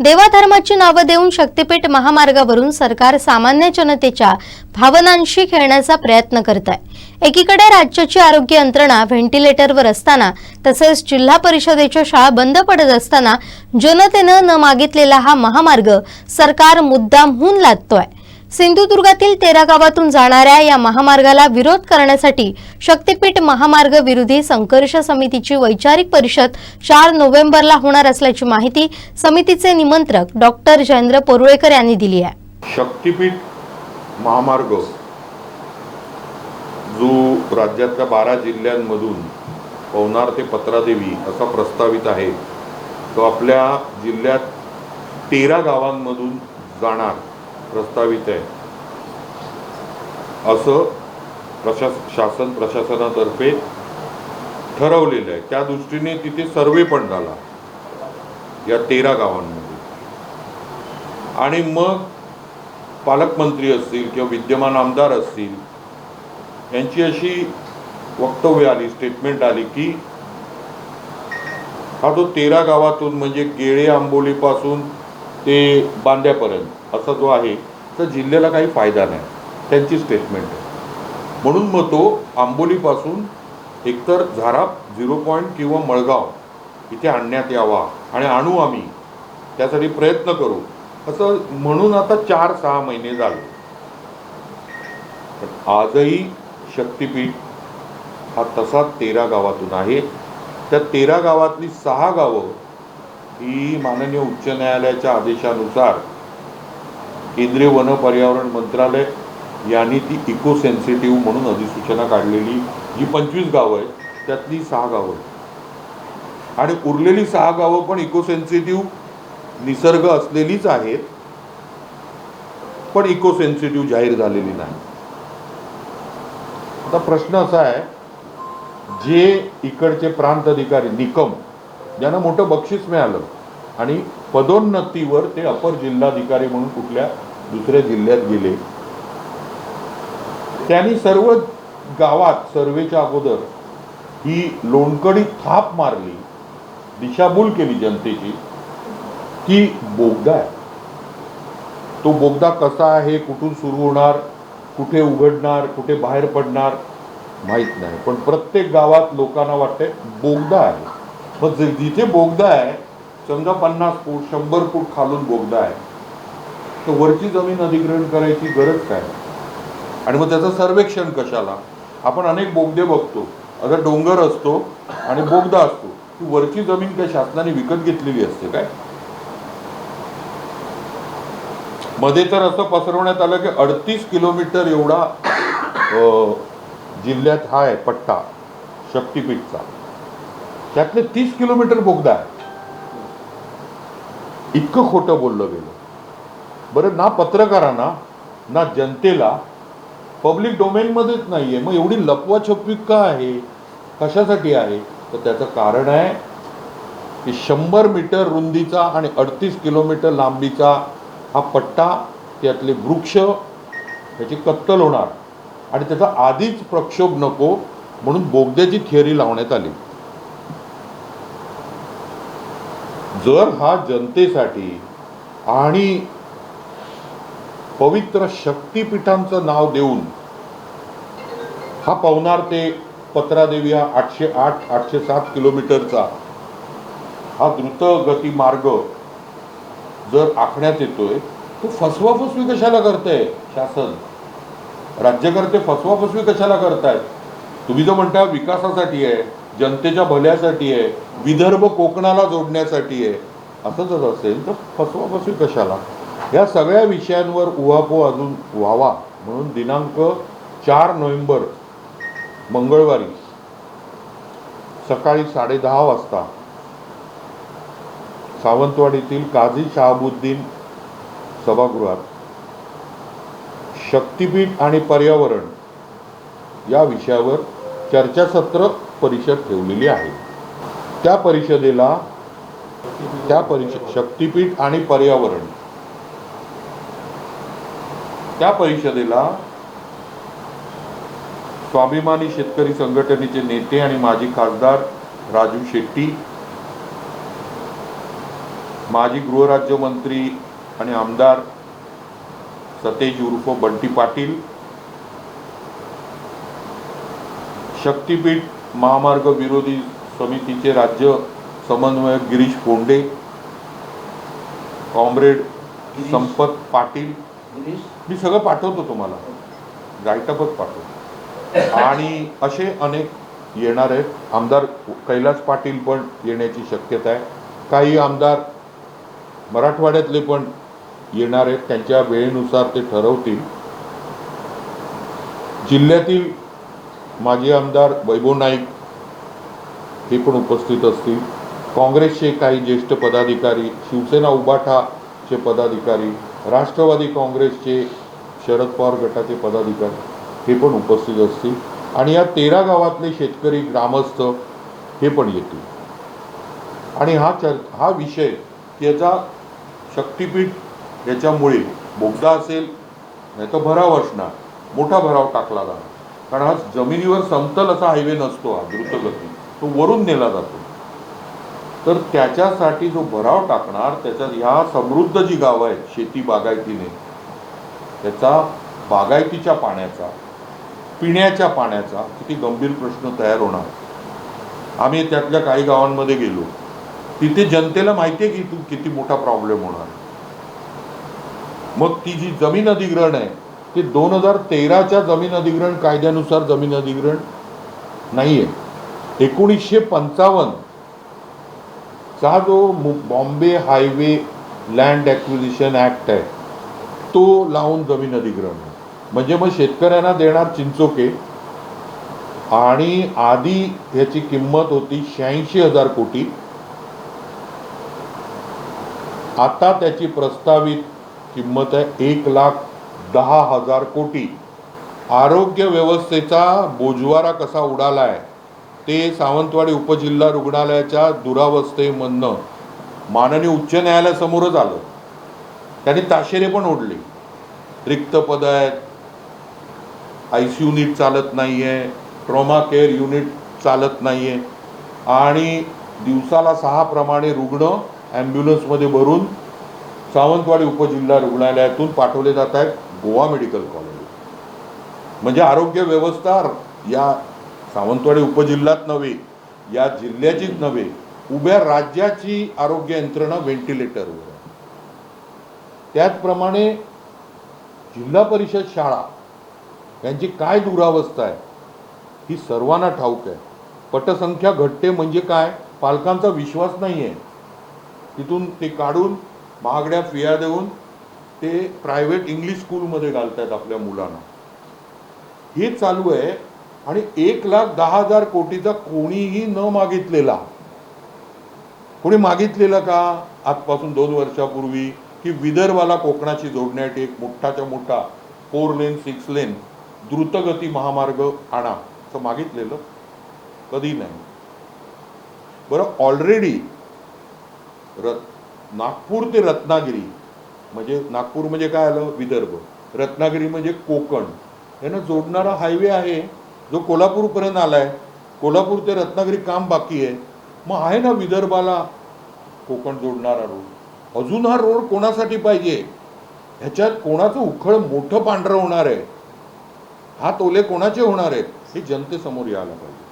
देवाधर्माची नावं देऊन शक्तीपीठ महामार्गावरून सरकार सामान्य जनतेच्या भावनांशी खेळण्याचा प्रयत्न करत आहे एकीकडे राज्याची आरोग्य यंत्रणा व्हेंटिलेटरवर असताना तसेच जिल्हा परिषदेच्या शाळा बंद पडत असताना जनतेनं न मागितलेला हा महामार्ग सरकार मुद्दामहून लादतोय. सिंधुदुर्गातील तेरा गावातून जाणाऱ्या या महामार्गाला विरोध करण्यासाठी शक्तीपीठ महामार्ग विरोधी संघर्ष समितीची वैचारिक परिषद चार नोव्हेंबरला होणार असल्याची माहिती समितीचे निमंत्रक डॉक्टर जयेंद्र पोरुळेकर यांनी दिली आहे. शक्तीपीठ महामार्ग जो राज्यातल्या बारा जिल्ह्यांमधून पवनार ते पत्रादेवी असा प्रस्तावित आहे तो आपल्या जिल्ह्यात तेरा गावांमधून जाणार. प्रस्तावित आहे. असं प्रशास शासन प्रशासनातर्फे ठरवलेलं आहे. त्या दृष्टीने तिथे सर्वे पण झाला. या तेरा गावांमध्ये. आणि मग पालकमंत्री असतील किंवा विद्यमान आमदार असतील यांची अशी वक्तव्य आली स्टेटमेंट आली की हा तो तेरा गावातून म्हणजे गेळे आंबोलीपासून ते बांद्यापर्यंत असा जो आहे तर जिल्ह्याला काही फायदा नाही. त्यांची स्टेटमेंट आहे. म्हणून मग तो आंबोलीपासून एकतर झाराप झिरो पॉईंट किंवा मळगाव इथे आणण्यात यावा आणि आणू आम्ही त्यासाठी प्रयत्न करू. असं म्हणून आता चार सहा महिने झाले. पण आजही शक्तीपीठ हा तसा तेरा गावातून आहे. त्या तेरा गावातली सहा गावं ही माननीय उच्च न्यायालयाच्या आदेशानुसार केंद्रीय वन पर्यावरण मंत्रालय यांनी ती इको सेन्सिटिव्ह म्हणून अधिसूचना काढलेली. जी पंचवीस गावं आहेत त्यातली सहा गावं आहेत. आणि उरलेली सहा गावं पण इको सेन्सिटिव्ह निसर्ग असलेलीच आहेत पण इको सेन्सिटिव्ह जाहीर झालेली नाही. आता प्रश्न असा आहे जे इकडचे प्रांत अधिकारी निकम ज्यांना मोठं बक्षीस मिळालं आणि पदोन्नतीवर ते अपर जिल्हाधिकारी म्हणून कुठल्या दुसऱ्या जिल्ह्यात गेले. त्यांनी सर्व गावात सर्वेच्या अगोदर ही लोणकडी थाप मारली दिशाभूल केली जनतेची. की बोगदा आहे. तो बोगदा कसा आहे कुठून सुरू होणार कुठे उघडणार कुठे बाहेर पडणार माहीत नाही. पण प्रत्येक गावात लोकांना वाटते बोगदा आहे. मग जिथे बोगदा आहे समजा पन्नास फूट शंभर फूट खालून बोगदा आहे. तर वरची जमीन अधिग्रहण करायची गरज काय? आणि मग त्याचं सर्वेक्षण कशाला? आपण अनेक बोगदे बघतो. आता डोंगर असतो आणि बोगदा असतो ती वरची जमीन काय शासनाने विकत घेतलेली असते काय? मध्ये तर असं पसरवण्यात आलं की अडतीस किलोमीटर एवढा जिल्ह्यात हा आहे पट्टा शक्तीपीठचा. त्यातले तीस किलोमीटर बोगदा आहे. इतकं खोटं बोललं गेलं. बरं ना पत्रकारांना ना जनतेला. पब्लिक डोमेनमध्येच नाही आहे मग एवढी लपवाछपवी का आहे? कशासाठी आहे? तर त्याचं कारण आहे की शंभर मीटर रुंदीचा आणि अडतीस किलोमीटर लांबीचा हा पट्टा त्यातले वृक्ष त्याची कत्तल होणार. आणि त्याचा आधीच प्रक्षोभ नको म्हणून बोगद्याची थिअरी लावण्यात आली. जर हा जनतेसाठी आणि पवित्र शक्तीपीठांचं नाव देऊन हा पवनार ते पत्रादेवी हा आठशे आठ आठशे सात किलोमीटरचा हा द्रुतगती मार्ग जर आखण्यात येतोय तो फसवाफसवी कशाला करताय शासन? राज्यकर्ते फसवाफसवी कशाला करतायत? तुम्ही जो म्हणता विकासासाठी आहे जनतेच्या भल्यासाठी आहे विदर्भ कोकणाला जोडण्यासाठी आहे असं जर असेल तर फसवाफसवी कशाला? या सगळ्या विषयांवर उहापोह अजून व्हावा म्हणून दिनांक चार नोव्हेंबर मंगळवारी सकाळी साडेदहा वाजता सावंतवाडीतील काझी शहाबुद्दीन सभागृहात शक्तीपीठ आणि पर्यावरण या विषयावर चर्चासत्र परिषद ठेवलेली आहे. त्या परिषदेला त्या परिषद शक्तीपीठ आणि पर्यावरण त्या परिषदेला स्वाभिमानी शेतकरी संघटनेचे नेते आणि माजी खासदार राजू शेट्टी माजी गृहराज्यमंत्री आणि आमदार सतेज उर्फ बंटी पाटील शक्तीपीठ महामार्ग विरोधी समितीचे राज्य समन्वयक गिरीश फोंडे कॉम्रेड संपत पाटील मी सगळं पाठवतो तुम्हाला. रायटअपच पाठवतो. आणि असे अनेक येणार आहेत. आमदार कैलास पाटील पण येण्याची शक्यता आहे. काही आमदार मराठवाड्यातले पण येणार आहेत. त्यांच्या वेळेनुसार ते ठरवतील. जिल्ह्यातील माजी आमदार वैभव नाईक हे पण उपस्थित असतील. काँग्रेसचे काही ज्येष्ठ पदाधिकारी शिवसेना उबाठाचे पदाधिकारी राष्ट्रवादी काँग्रेसचे शरद पवार गटाचे पदाधिकारी हे पण उपस्थित असतील. आणि या तेरा गावातले शेतकरी ग्रामस्थ हे पण येतील. आणि हा चर हा विषय याचा शक्तीपीठ याच्यामुळे बोगदा असेल नाही तर भराव असणार मोठा भराव टाकला जाणार. कारण हा जमिनीवर समतल असा हायवे नसतो हा द्रुतगती. तो वरून नेला जातो. तर त्याच्यासाठी जो भराव टाकणार त्याच्यात ह्या समृद्ध जी गावं आहेत शेती बागायतीने त्याचा बागायतीच्या पाण्याचा पिण्याच्या पाण्याचा किती गंभीर प्रश्न तयार होणार. आम्ही त्यातल्या काही गावांमध्ये गेलो. तिथे जनतेला माहिती आहे की तू किती मोठा प्रॉब्लेम होणार. मग ती जी जमीन अधिग्रहण आहे ते दोन हजार तेराच्या जमीन अधिग्रहण कायद्यानुसार जमीन अधिग्रहण नाही आहे एकोणीसशे पंचावन्न चा जो मु- Bombay highway land acquisition act आहे. तो लावून जमीन अधिग्रहण. म्हणजे मग शेतकऱ्यांना देणार चिंचोके. आणि आधी ह्याची किंमत होती शहाऐंशी हजार कोटी. आता त्याची प्रस्तावित किंमत आहे एक लाख दहा हजार कोटी. आरोग्य व्यवस्थेचा बोजवारा कसा उडाला आहे ते सावंतवाडी उपजिल्हा रुग्णालयाच्या दुरावस्थेमधनं माननीय उच्च न्यायालयासमोरच आलं. त्यांनी ताशेरे पण ओढले. रिक्त पद आहेत. आय सी युनिट चालत नाही आहे ट्रॉमा केअर युनिट चालत नाही आहे आणि दिवसाला सहाप्रमाणे रुग्ण ॲम्ब्युलन्समध्ये भरून सावंतवाडी उपजिल्हा रुग्णालयातून पाठवले जात आहेत गोवा मेडिकल कॉलेज. म्हणजे आरोग्य व्यवस्था या सावंतवाडी उपजिल्ह्यात नव्हे या जिल्ह्याचीच नव्हे उभ्या राज्याची आरोग्य यंत्रणा व्हेंटिलेटरवर त्याचप्रमाणे जिल्हा परिषद शाळा यांची काय दुरावस्था आहे ही सर्वांना ठाऊक आहे. पटसंख्या घटते म्हणजे काय पालकांचा विश्वास नाही आहे. तिथून ते काढून महागड्या फिया देऊन ते प्रायव्हेट इंग्लिश स्कूलमध्ये घालतायत आपल्या मुलांना. हे चालू आहे आणि एक लाख दहा हजार कोटीचा कोणीही न मागितलेला. कोणी मागितलेलं का? आजपासून दोन वर्षापूर्वी की विदर्भाला कोकणाची जोडण्यासाठी एक मोठाच्या मोठा फोर लेन सिक्स लेन द्रुतगती महामार्ग आणा असं मागितलेलं कधी नाही. बरं ऑलरेडी रत् नागपूर ते रत्नागिरी म्हणजे नागपूर म्हणजे काय आलं? विदर्भ. रत्नागिरी म्हणजे कोकण. यांना जोडणारा हायवे आहे. जो कोल्हापूरपर्यंत आलाय कोल्हापूर ते रत्नागिरी काम बाकी आहे. मग आहे ना विदर्भाला कोकण जोडणारा रोड. अजून हा रोड कोणासाठी पाहिजे? ह्याच्यात कोणाचं उखळ मोठं पांढरं होणार आहे? हा तोले कोणाचे होणार आहेत? हे जनतेसमोर यायला पाहिजे.